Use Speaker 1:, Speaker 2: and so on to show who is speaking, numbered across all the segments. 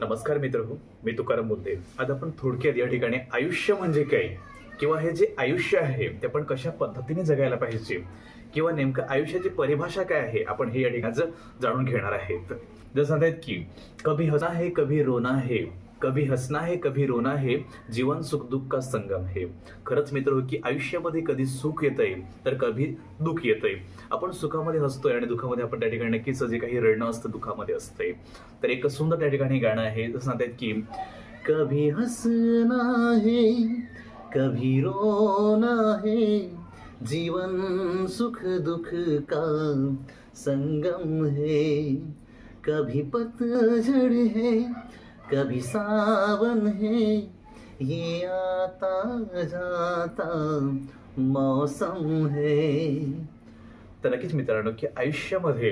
Speaker 1: नमस्कार मित्र हो मी तुकाराम बोलते आज आपण थोडक्यात या ठिकाणी आयुष्य म्हणजे काय? किंवा हे जे आयुष्य आहे ते आपण कशा पद्धतीने जगायला पाहिजे? किंवा नेमकं आयुष्याची परिभाषा काय आहे आपण हे या ठिकाणचं जाणून घेणार आहेत. जसं आहेत की कभी हसा है कभी रोना है. कभी हसना है कभी रोना है जीवन सुख दुःख का संगम है. खरंच मित्र हो की आयुष्यामध्ये कधी सुख येतंय तर कधी दुःख आहे आपण सुखामध्ये हसतोय आणि दुःखामध्ये आपण त्या ठिकाणी नक्कीच जे काही रडणं असतं दुःखामध्ये असतंय. तर एक सुंदर त्या ठिकाणी गाणं आहे जसं सांगतायत की कभी हसना है कभी रोना है जीवन सुख दुख का संगम है. कभी पतझड़ है कभी सावन है ये आता जाता मौसम है। तर नक्कीच मित्रांनो की आयुष्यामध्ये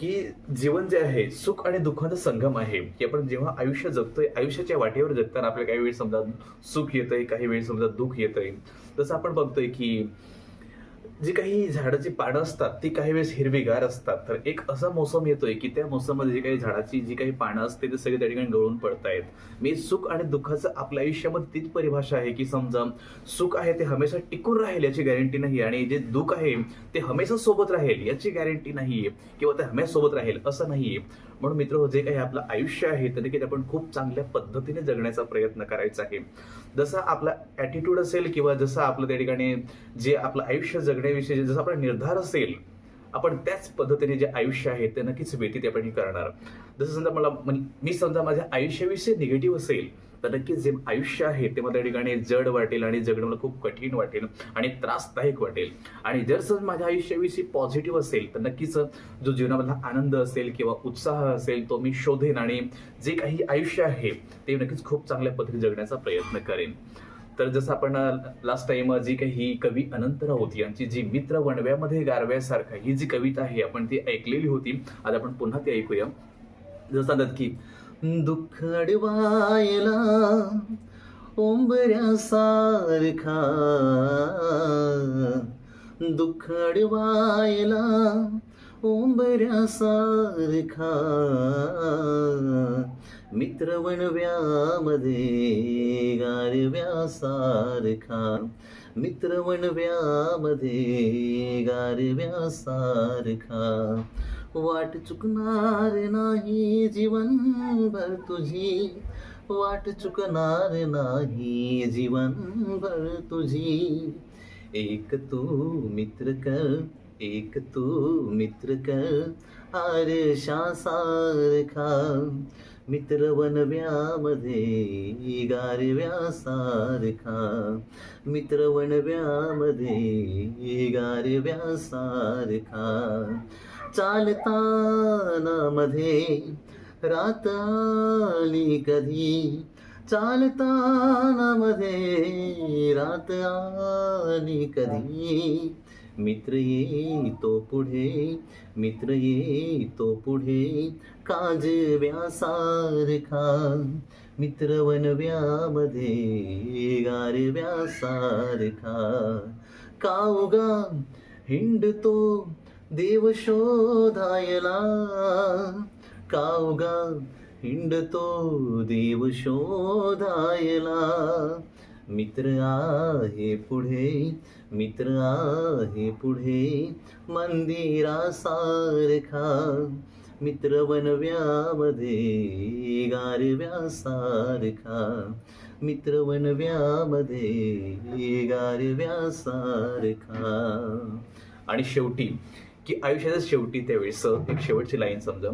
Speaker 1: की जीवन जे आहे सुख आणि दुःखाचा संगम आहे की आपण जेव्हा आयुष्य जगतोय आयुष्याच्या वाटेवर जगताना आपल्याला काही वेळ समजा सुख येतंय काही वेळ समजा दुःख येतंय. जसं आपण बघतोय की जी काही झाडाची पानं असतात ती काही वेळेस हिरवीगार असतात. तर एक असा मोसम येतोय की त्या मोसममध्ये जी काही झाडाची जी काही पानं असते ते सगळे त्या ठिकाणी गळून पडतायत मी सुख आणि दुःखाचं आपल्या आयुष्यामध्ये तीच परिभाषा आहे की समजा सुख आहे ते हमेशा टिकून राहील याची गॅरंटी नाही आणि जे दुःख आहे ते हमेशा सोबत राहील याची गॅरंटी नाहीये किंवा ते हमेशा सोबत राहील असं नाहीये म्हणून मित्र जे काही आपलं आयुष्य आहे ते नक्कीच आपण खूप चांगल्या पद्धतीने जगण्याचा प्रयत्न करायचा आहे. जसा आपला ॲटिट्यूड असेल किंवा जसं आपलं त्या ठिकाणी जे आपलं आयुष्य जगण्याविषयी जसा आपला निर्धार असेल आपण त्याच पद्धतीने जे आयुष्य आहे ते नक्कीच व्यतीत आपण करणार. जसं समजा मला मी समजा माझ्या आयुष्याविषयी निगेटिव्ह असेल तर नक्कीच जे आयुष्य आहे ते मला त्या ठिकाणी जड वाटेल आणि जगणं मला खूप कठीण वाटेल आणि त्रासदायक वाटेल. आणि जर सर माझ्या आयुष्याविषयी पॉझिटिव्ह असेल तर नक्कीच जो जीवनामधला आनंद असेल किंवा उत्साह असेल तो मी शोधेन आणि जे काही आयुष्य आहे ते नक्कीच खूप चांगल्या पद्धतीने जगण्याचा प्रयत्न करेन. तर जसं आपण लास्ट टाइम जी काही ही कवी अनंतराव होती यांची जी मित्र वणव्यामध्ये गारव्यासारखा ही जी कविता आहे आपण ती ऐकलेली होती. आज आपण पुन्हा ती ऐकूया. जसं की दुःख अडवायला ओंबऱ्यासारखा दुःख अडवायला ओंबऱ्यासारखा मित्र वणव्यामध्ये गारव्यासारखा मित्र वणव्यामध्ये गारव्यासारखा वाट चुकणार नाही जीवनभर तुझी. वाट चुकणार नाही जीवनभर तुझी. एक तू मित्र कर एक तू मित्र कर आरशासारखा मित्र वनव्यामध्ये गारव्यासारखा मित्र वनव्यामध्ये गारव्यासारखा चालताना मध्ये रात आली कधी? चालताना मध्ये रात आली कधी? मित्र येतो पुढे मित्र येतो पुढे काज व्यासारखा. मित्र वनव्यामध्ये गारव्यासारखा कावगा हिंडतो देव शोधायला. कावगा हिंडतो देव शोधायला. मित्र आहे पुढे मित्र आहे पुढे मंदिरासारखा. मित्र वनव्यामध्ये गारव्यासारखा. मित्र वनव्यामध्ये गारव्यासारखा. आणि शेवटी की आयुष्याच्या शेवटी त्यावेळेस एक शेवटची लाईन समजा.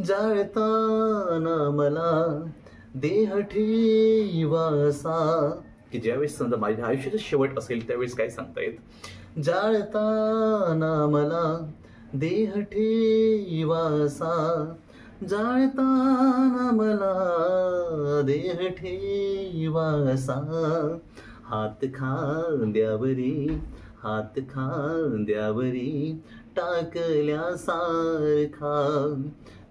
Speaker 1: जाळताना मला देह ठेवासा की ज्यावेळेस समजा माझ्या आयुष्याचा शेवट असेल त्यावेळेस काय सांगता येत? जाळताना मला देह ठेवासा जाळताना मला देह ठेवासा हात खांद्यावरी हात खांद्यावरी टाकल्या सारखा.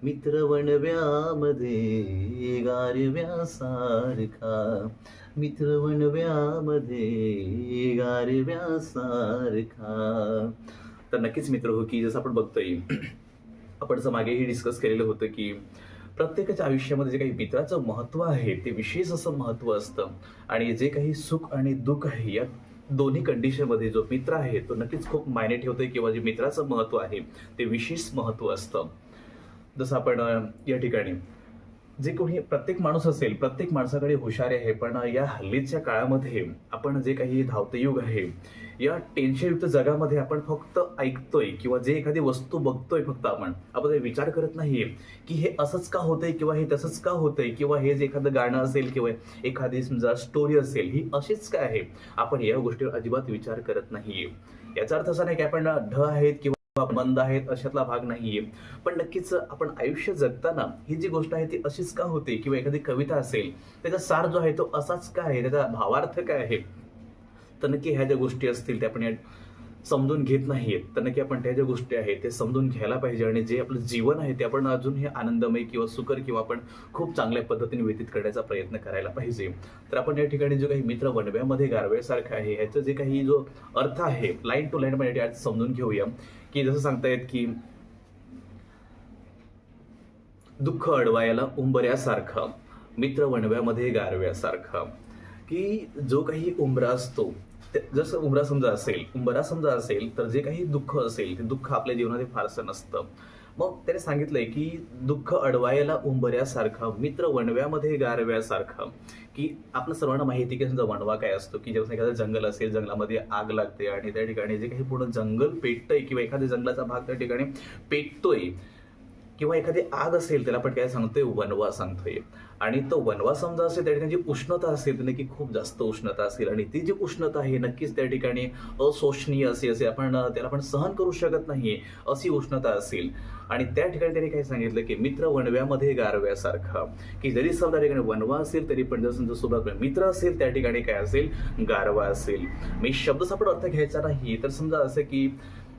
Speaker 1: मित्र वणव्यामध्ये गारव्यासारखा मित्र वणव्यामध्ये गारव्यासारखा तर नक्कीच मित्र हो की जसं आपण बघतोय आपण जसं मागेही डिस्कस केलेलं होतं की प्रत्येकाच्या आयुष्यामध्ये जे काही मित्राचं महत्त्व आहे ते विशेष असं महत्त्व असतं. आणि जे काही सुख आणि दुःख आहे या दोन्ही कंडिशनमध्ये जो मित्र आहे तो नक्कीच खूप मायने ठेवतोय किंवा जे मित्राचं महत्त्व आहे ते विशेष महत्त्व असतं. जसं आपण या ठिकाणी जे कोणी प्रत्येक माणूस असेल प्रत्येक माणसाकडे हुशारी आहे पण या हल्लीच्या काळामध्ये आपण जे काही धावते युग आहे या टेन्शनयुक्त जगामध्ये आपण फक्त ऐकतोय किंवा जे एखादी वस्तू बघतोय फक्त आपण आपण विचार करत नाहीये की हे असंच का होतंय किंवा हे तसंच का होतंय किंवा हे जे एखादं गाणं असेल किंवा एखादी समजा स्टोरी असेल ही अशीच काय आहे? आपण या गोष्टीवर अजिबात विचार करत नाहीये. याचा अर्थ असा नाही की आपण ढ आहेत किंवा मंद आहेत अशातला भाग नाहीये. पण नक्कीच आपण आयुष्य जगताना ही जी गोष्ट आहे ती अशीच का होते किंवा एखादी कविता असेल त्याचा सार जो आहे तो असाच का आहे? त्याचा भावार्थ काय आहे? तर नक्की ह्या ज्या गोष्टी असतील त्या आपण या समजून घेत नाहीत तर नक्की आपण त्या ज्या गोष्टी आहेत ते समजून घ्यायला पाहिजे आणि जे आपलं जीवन आहे ते आपण अजून हे आनंदमय किंवा सुकर किंवा आपण खूप चांगल्या पद्धतीने व्यतीत करण्याचा प्रयत्न करायला पाहिजे. तर आपण या ठिकाणी जो काही मित्र वनव्यामध्ये गारव्यासारखा आहे ह्याचं जे काही जो अर्थ आहे लाईन टू लाईन मध्ये आज समजून घेऊया. की जसं सांगतायत की दुःख अडवायला उंबऱ्यासारखं मित्र वणव्यामध्ये गारव्यासारखं की जो काही उंबरा असतो जसं उंबरा समजा असेल उंबरा समजा असेल तर जे काही दुःख असेल ते दुःख आपल्या जीवनात फारसं नसतं. मग त्याने सांगितलंय की दुःख अडवायला उंबऱ्यासारखा मित्र वणव्यामध्ये गारव्यासारखा की आपल्या सर्वांना माहिती की समजा वणवा काय असतो की जेव्हा एखादं जंगल असेल जंगलामध्ये आग लागते आणि त्या ठिकाणी जे काही पूर्ण जंगल पेटतंय किंवा एखाद्या जंगलाचा भाग त्या ठिकाणी पेटतोय किंवा एखादी आग असेल त्याला आपण काय सांगतोय? वनवा सांगतोय. आणि तो वनवास समजा असेल त्या ठिकाणी जी उष्णता असेल ती नक्की खूप जास्त उष्णता असेल. आणि ती जी उष्णता आहे नक्कीच त्या ठिकाणी अशोषणीय असे असे आपण त्याला आपण सहन करू शकत नाही अशी उष्णता असेल. आणि त्या ठिकाणी त्यांनी काय सांगितलं की मित्र वणव्यामध्ये गारव्यासारखा. की जरी समजा त्या ठिकाणी वनवा असेल तरी पण जर समजा सोबत मित्र असेल त्या ठिकाणी काय असेल? गारवा असेल. मी शब्द सापड अर्थ घ्यायचा नाही तर समजा असं की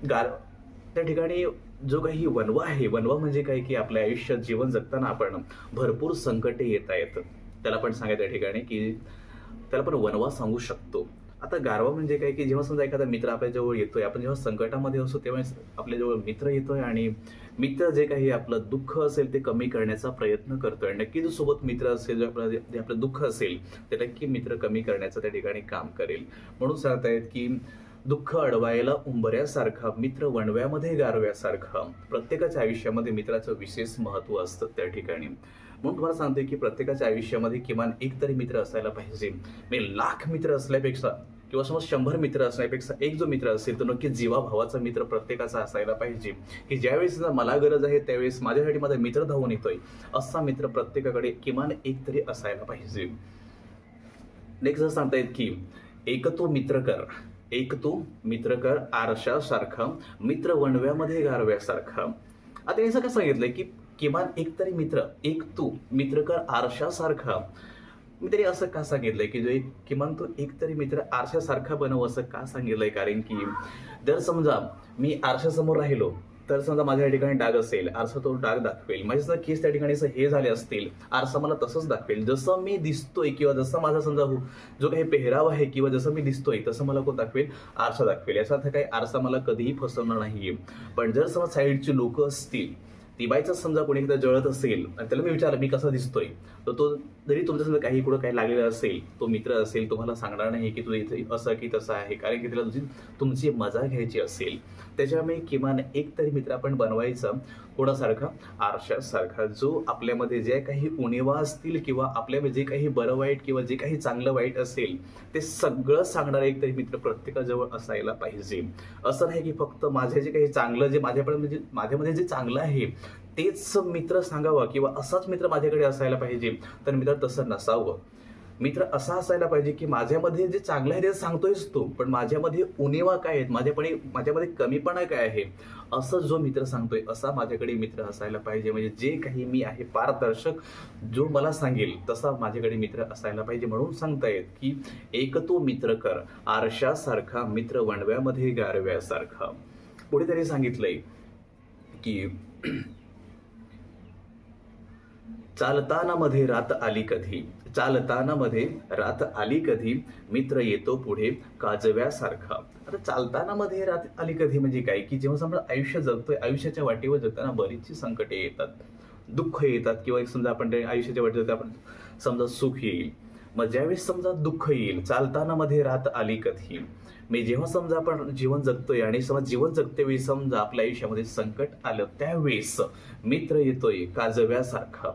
Speaker 1: गार त्या ठिकाणी जो काही वनवा आहे वनवा म्हणजे काय की आपल्या आयुष्यात जीवन जगताना आपण भरपूर संकटे येत आहेत त्याला पण सांगायचं त्या ठिकाणी की त्याला पण वनवा सांगू शकतो. आता गारवा म्हणजे काय की जेव्हा समजा एखादा मित्र आपल्याजवळ येतोय आपण जेव्हा संकटामध्ये असतो तेव्हा आपल्याजवळ मित्र येतोय आणि मित्र जे काही आपलं दुःख असेल ते कमी करण्याचा प्रयत्न करतोय. नक्की जो सोबत मित्र असेल जो आपलं जे आपलं दुःख असेल ते नक्की मित्र कमी करण्याचं त्या ठिकाणी काम करेल. म्हणून सांगतायत की दुःख अडवायला उंबऱ्यासारखा मित्र वणव्यामध्ये गारव्यासारखा. प्रत्येकाच्या आयुष्यामध्ये मित्राचं विशेष महत्त्व असतं त्या ठिकाणी. म्हणून तुम्हाला सांगते की प्रत्येकाच्या आयुष्यामध्ये किमान एक तरी मित्र असायला पाहिजे. मी लाख मित्र असल्यापेक्षा किंवा समज शंभर मित्र असण्यापेक्षा एक जो मित्र असेल तो नक्की जीवाभावाचा मित्र प्रत्येकाचा असायला पाहिजे. की ज्यावेळेस मला गरज आहे त्यावेळेस माझ्यासाठी माझा मित्र धावून येतोय. असा मित्र प्रत्येकाकडे किमान एक तरी असायला पाहिजे. नेक्स्ट सांगतायत की एक तो मित्र कर. एक तू मित्र कर आरशासारखं मित्र वणव्यामध्ये गारव्यासारखं. आता याचं काय सांगितलंय की किमान एक तरी मित्र एक तू मित्र कर आरशासारखा मी तरी असं का सांगितलंय की जो एक किमान तो एक तरी मित्र आरशासारखा बनव असं का सांगितलंय? कारण की जर समजा मी आरशासमोर राहिलो तर समजा माझ्या या ठिकाणी डाग असेल आरसा तो डाग दाखवेल. माझे समजा केस त्या ठिकाणी हे झाले असतील आरसा मला तसंच दाखवेल. जसं मी दिसतोय किंवा जसं माझा समजा हो- जो काही पेहराव आहे किंवा जसं मी दिसतोय तसं मला कोण दाखवेल? आरसा दाखवेल. याचा अर्थ काही आरसा मला कधीही फसवणार नाहीये. पण जर समजा साईडची लोक असतील ती समजा कोणी एकदा जळत असेल आणि त्याला मी विचारलं मी कसा दिसतोय? तर तो जरी तुमच्या समजा काही कुठं काही लागलेलं असेल तो मित्र असेल तुम्हाला सांगणार नाही की तू इथे असं की तसं आहे. कारण की त्याला तुझी तुमची मजा घ्यायची असेल. त्याच्यामुळे किमान एक तरी मित्र आपण बनवायचा कोणासारखा? आरशासारखा. जो आपल्यामध्ये जे काही उणिवा असतील किंवा आपल्यामध्ये जे काही बरं वाईट किंवा जे काही चांगलं वाईट असेल ते सगळं सांगणारा एक तरी मित्र प्रत्येकाजवळ असायला पाहिजे. असं नाही की फक्त माझे जे काही चांगलं जे माझ्यापर्यंत म्हणजे माझ्यामध्ये जे चांगलं आहे तेच मित्र सांगावं किंवा असाच मित्र माझ्याकडे असायला पाहिजे. तर मित्र तसं नसावं. मित्र असा असायला पाहिजे की माझ्यामध्ये जे चांगलं आहे ते सांगतोयच तो पण माझ्यामध्ये उणेवा काय आहेत माझ्यापणे माझ्यामध्ये कमीपणा काय आहे असं जो मित्र सांगतोय असा माझ्याकडे मित्र असायला पाहिजे. म्हणजे जे काही मी आहे पारदर्शक जो मला सांगेल तसा माझ्याकडे मित्र असायला पाहिजे म्हणून सांगतायत की एक तो मित्र कर आरशासारखा मित्र वणव्यामध्ये गारव्यासारखा. पुढे त्यांनी सांगितलंय की चालताना मध्ये रात आली कधी? चालतानामध्ये रात आली कधी मित्र येतो पुढे काजव्यासारखा. आता चालतानामध्ये रात आली कधी म्हणजे काय? की जेव्हा समजा आयुष्य जगतोय आयुष्याच्या वाटेवर जगताना बरीचशी संकटे येतात. दुःख येतात किंवा एक समजा आपण आयुष्याच्या आयुष्याच्या वाटत आपण समजा सुख येईल. मग ज्यावेळेस समजा दुःख येईल चालतानामध्ये रात आली कधी? मी जेव्हा समजा आपण जीवन जगतोय आणि समजा जीवन जगतेवेळी समजा आपल्या आयुष्यामध्ये संकट आलं त्यावेळेस मित्र येतोय काजव्यासारखा.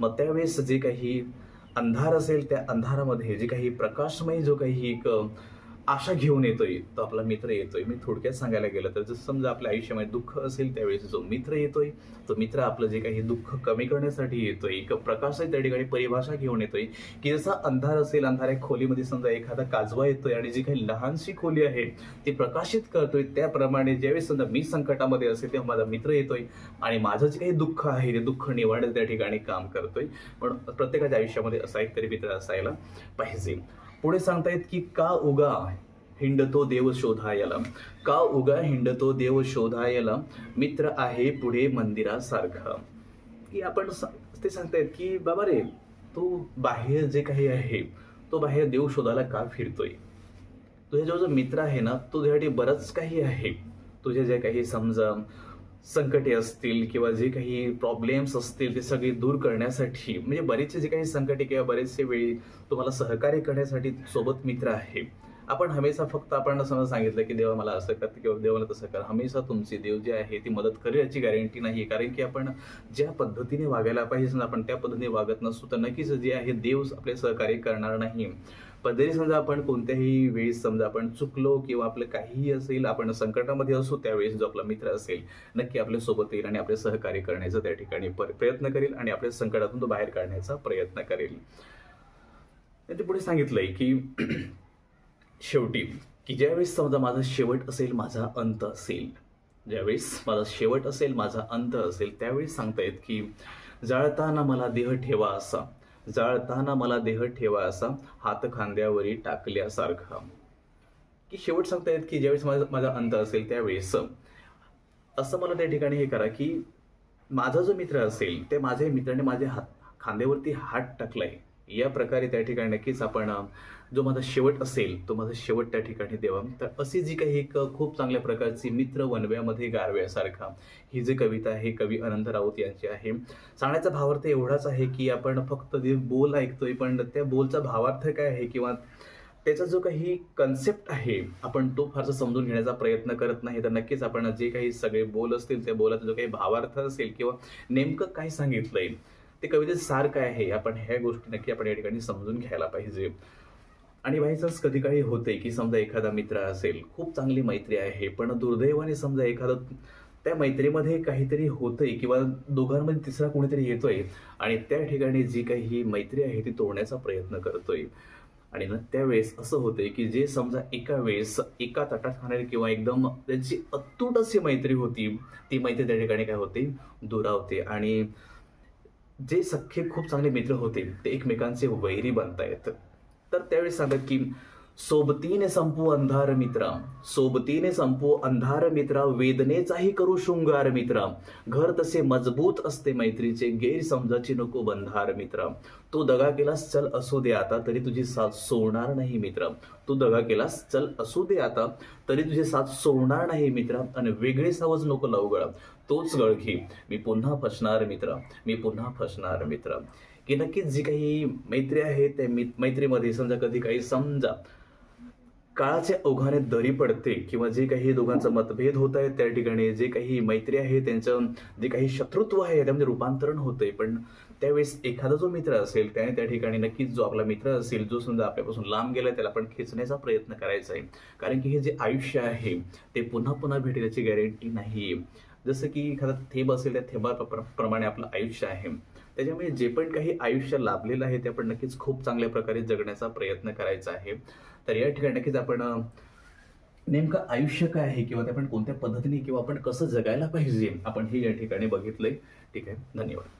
Speaker 1: मग त्यावेळेस जे काही अंधार असेल त्या अंधारामध्ये जे काही प्रकाशमय जो काही एक आशा घेऊन येतोय तो आपला मित्र येतोय. मी थोडक्यात सांगायला गेलं तर जसं समजा आपल्या आयुष्यामध्ये दुःख असेल त्यावेळेस जो मित्र येतोय तो मित्र आपलं जे काही दुःख कमी करण्यासाठी येतोय एक प्रकाश त्या ठिकाणी परिभाषा घेऊन येतोय की जसा अंधार असेल अंधाऱ्या खोलीमध्ये समजा एखादा काजवा येतोय आणि जी काही लहानशी खोली आहे ती प्रकाशित करतोय त्याप्रमाणे ज्यावेळेस समजा मी संकटामध्ये असेल तेव्हा माझा मित्र येतोय आणि माझं जे काही दुःख आहे ते दुःख निवाडत त्या ठिकाणी काम करतोय. पण प्रत्येकाच्या आयुष्यामध्ये असा एक तरी मित्र असायला पाहिजे. पुढे सांगतायत की का उगा हिंडतो देव शोधायला? का उगा हिंडतो देव शोधायला? मित्र आहे पुढे मंदिरासारखा. की आपण ते सांगतायत की बाबा रे तो बाहेर जे काही आहे तो बाहेर देव शोधायला का फिरतोय? तुझ्या जो मित्र आहे ना तो तुझ्यासाठी बरंच काही आहे. तुझे जे काही समजा संकटे असतील किंवा जे काही प्रॉब्लेम्स असतील ते सगळे दूर करण्यासाठी म्हणजे बरेचसे जे काही संकटे किंवा बरेचसे वेळी तुम्हाला सहकार्य करण्यासाठी सोबत मित्र आहे. आपण हमेशा फक्त आपण समजा सांगितलं की देवा मला असं कर किंवा देवाला तसं कर. हमेशा तुमची देव जे आहे ती मदत करेल याची गॅरंटी नाही कारण की आपण ज्या पद्धतीने वागायला पाहिजे ना आपण त्या पद्धतीने वागत नसतो तर नक्कीच जे आहे देव आपले सहकार्य करणार नाही. पण जरी समजा आपण कोणत्याही वेळेस समजा आपण चुकलो किंवा आपलं काहीही असेल आपण संकटामध्ये असू त्यावेळेस जो आपला मित्र असेल नक्की आपल्यासोबत येईल आणि आपले सहकार्य करण्याचा त्या ठिकाणी प्रयत्न करेल आणि आपल्या संकटातून तो बाहेर काढण्याचा प्रयत्न करेल. त्यांनी पुढे सांगितलंय की शेवटी की ज्यावेळेस समजा माझा शेवट असेल माझा अंत असेल ज्यावेळेस माझा शेवट असेल माझा अंत असेल त्यावेळेस सांगतायत की जाळताना मला देह ठेवा असा. जाळताना मला देह ठेवा असा हात खांद्यावरी टाकल्यासारखा. की शेवट सांगता येत की ज्यावेळेस माझा माझा अंत असेल त्यावेळेस. असं मला त्या ठिकाणी हे करा की माझा जो मित्र असेल ते माझ्या मित्राने माझ्या हात खांद्यावरती हात टाकलाय. या प्रकारे त्या ठिकाणी नक्कीच आपण जो माझा शेवट असेल तो माझा शेवट त्या ठिकाणी द्यावा तर अशी जी काही एक खूप चांगल्या प्रकारची मित्र वनव्यामध्ये गारव्यासारखा ही जी कविता आहे कवी अनंत राऊत यांची आहे. सांगण्याचा भावार्थ एवढाच आहे की आपण फक्त जे बोल ऐकतोय पण त्या बोलचा भावार्थ काय आहे किंवा त्याचा जो काही कन्सेप्ट आहे आपण तो फारसा समजून घेण्याचा प्रयत्न करत नाही. तर नक्कीच आपण जे काही सगळे बोल असतील त्या बोलाचा जो काही भावार्थ असेल किंवा नेमकं काय सांगितलंय ते कवितेचं सार काय आहे? आपण ह्या गोष्टी नक्की आपण या ठिकाणी समजून घ्यायला पाहिजे. आणि व्हायचंच कधी काही होते की समजा एखादा मित्र असेल खूप चांगली मैत्री आहे पण दुर्दैवाने समजा एखादा त्या मैत्रीमध्ये काहीतरी होतंय किंवा दोघांमध्ये तिसरा कोणीतरी येतोय आणि त्या ठिकाणी जी काही ही मैत्री आहे ती तोडण्याचा प्रयत्न करतोय. आणि ना त्यावेळेस असं होतंय की जे समजा एका वेळेस एका तटात खाणारी किंवा एकदम त्यांची अतूट अशी मैत्री होती ती मैत्री त्या ठिकाणी काय होते? दुरावते. आणि जे सख्खे खूप चांगले मित्र होते ते एकमेकांचे वैरी बनतायत तर त्यावेळी सांगत की सोबतीने संपू अंधार मित्रा. सोबतीने संपू अंधार मित्रा. वेदनेचाही करू शृंगार मित्रा. घर तसे मजबूत असते मैत्रीचे. गैरसमजाची नको बंधार मित्रा. तू दगा केलास चल असू दे आता तरी तुझी साथ सोडणार नाही मित्र. तू दगा केलास चल असू दे आता तरी तुझी साथ सोडणार नाही मित्र. आणि वेगळे सावज नको लावू गळा तोच गळखी मी पुन्हा फसणार मित्र. मी पुन्हा फसणार मित्र. की नक्कीच जी काही मैत्री आहे त्या मित- मैत्रीमध्ये समजा कधी काही समजा काळाचे ओघाने दरी पडते किंवा जे काही दोघांचं मतभेद होत आहे त्या ठिकाणी जे काही मैत्री आहे त्यांचं जे काही शत्रुत्व आहे त्यामध्ये रूपांतरण होतंय. पण त्यावेळेस एखादा जो मित्र असेल त्याने त्या ठिकाणी नक्कीच जो आपला मित्र असेल जो समजा आपल्यापासून लांब गेला त्याला आपण खेचण्याचा प्रयत्न करायचा आहे. कारण की हे जे आयुष्य आहे ते पुन्हा पुन्हा भेटेल याची गॅरंटी नाही जसं की एखादा थेंब असेल त्या थेंबाप्रमाणे आपलं आयुष्य आहे. त्याच्यामुळे जे पण काही आयुष्य लाभलेलं आहे ते आपण नक्कीच खूप चांगल्या प्रकारे जगण्याचा प्रयत्न करायचा आहे. तर या ठिकाणी नक्कीच आपण नेमकं आयुष्य काय आहे किंवा ते आपण कोणत्या पद्धतीने किंवा आपण कसं जगायला पाहिजे आपण हे या ठिकाणी बघितलंय. ठीक आहे धन्यवाद.